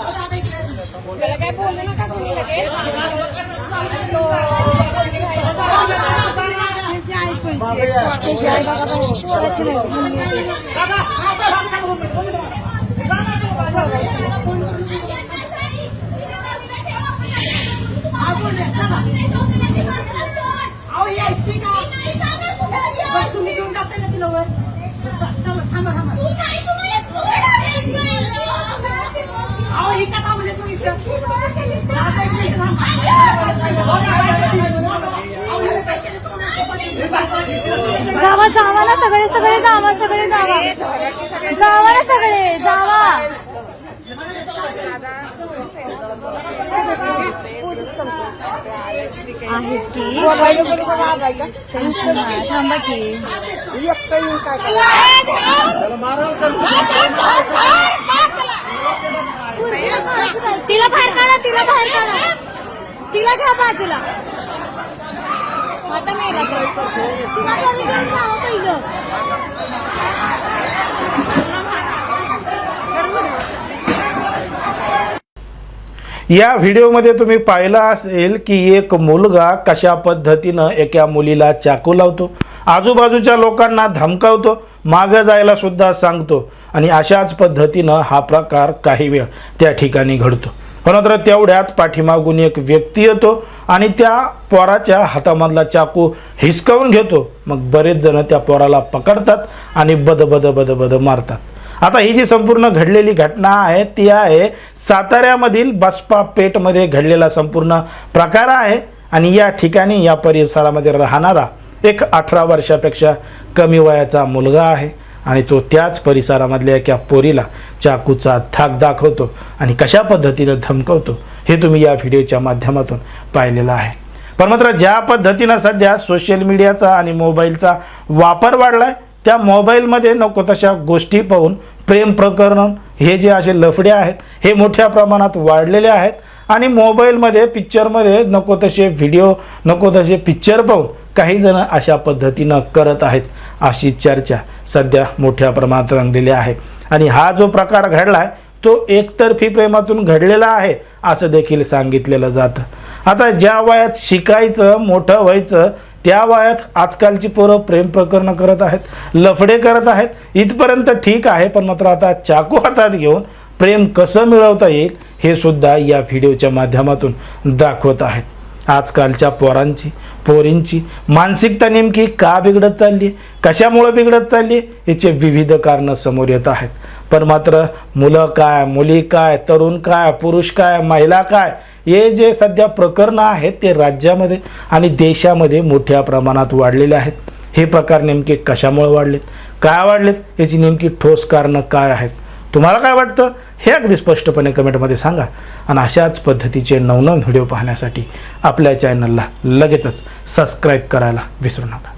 त्याला काय बोलू नका तुम्ही लगेच तो त्याची आई पण त्याची आई बघा पोराची नाही मुलगी आहे. अहो ही ऐकते का बरं, तुम्ही वर चला थांबा थांबा. अहो का थांबले तू इथं? दादा, एक मिनिट थांब. अहो, हिला काय केलं तुम्हाला? जावा जावा ना सगळे सगळे जावा सगळे जावा. जावा ना सगळे जावा. आहेत की? टेन्शन तिला बाहेर काढा तिला बाहेर काढा. तिला घ्या बाजूला. आता मेला तो. तिला जावं पहिलं. या व्हिडिओमध्ये तुम्ही पाहिलं असेल की एक मुलगा कशा पद्धतीनं एका मुलीला चाकू लावतो. आजूबाजूच्या लोकांना धमकावतो मागं जायला सुद्धा सांगतो. आणि अशाच पद्धतीनं हा प्रकार काही वेळ त्या ठिकाणी घडतो. पण मात्र तेवढ्यात पाठीमागून एक व्यक्ती येतो आणि त्या पोराच्या हातामधला चाकू हिसकावून घेतो. मग बरेच जण त्या पोराला पकडतात आणि बद बद बद बद मारतात. आता ही जी संपूर्ण घडलेली घटना आहे ती आहे साताऱ्यामधील बसपा पेठमध्ये घडलेला संपूर्ण प्रकार आहे. आणि या ठिकाणी या परिसरामध्ये राहणारा एक अठरा वर्षापेक्षा कमी वयाचा मुलगा आहे आणि तो त्याच परिसरामधल्या एका पोरीला चाकूचा धाक दाखवतो आणि कशा पद्धतीनं धमकवतो हे तुम्ही या व्हिडिओच्या माध्यमातून पाहिलेलं आहे. पण मात्र ज्या पद्धतीनं सध्या सोशल मीडियाचा आणि मोबाईलचा वापर वाढला आहे त्या मोबाईलमध्ये नको तशा गोष्टी पाहून प्रेम प्रकरण हे जे असे लफडे आहेत हे मोठ्या प्रमाणात वाढलेले आहेत आणि मोबाईलमध्ये पिक्चरमध्ये नको तसे व्हिडिओ नको तसे पिक्चर पाहून काही जण अशा पद्धतीनं करत आहेत अशी चर्चा सध्या मोठ्या प्रमाणात रंगलेली आहे. आणि हा जो प्रकार घडला आहे तो एकतर्फी प्रेमातून घडलेला आहे असं देखील सांगितलेलं जातं. आता ज्या वयात शिकायचं मोठं व्हायचं त्या वयात आजकालची पोरं प्रेम प्रकरणं करत आहेत लफडे करत आहेत. इथपर्यंत ठीक आहे पण मात्र आता चाकू हातात घेऊन प्रेम कसं मिळवता येईल हे सुद्धा या व्हिडिओच्या माध्यमातून दाखवत आहेत. आजकालच्या पोरांची पोरींची मानसिकता नेमकी का बिघडत चालली आहे? कशामुळं बिघडत चालली आहे? याचे विविध कारणं समोर येत आहेत. पण मात्र मुलं काय मुली काय तरुण काय पुरुष काय महिला काय हे जे सध्या प्रकरणं आहेत ते राज्यामध्ये आणि देशामध्ये मोठ्या प्रमाणात वाढलेले आहेत. हे प्रकार नेमके कशामुळे वाढलेत? काय वाढलेत? याची नेमकी ठोस कारणं काय आहेत? तुम्हाला काय वाटतं? हे अगदी स्पष्टपणे कमेंटमध्ये सांगा. आणि अशाच पद्धतीचे नवनवीन व्हिडिओ पाहण्यासाठी आपल्या चॅनलला लगेचच सबस्क्राईब करायला विसरू नका.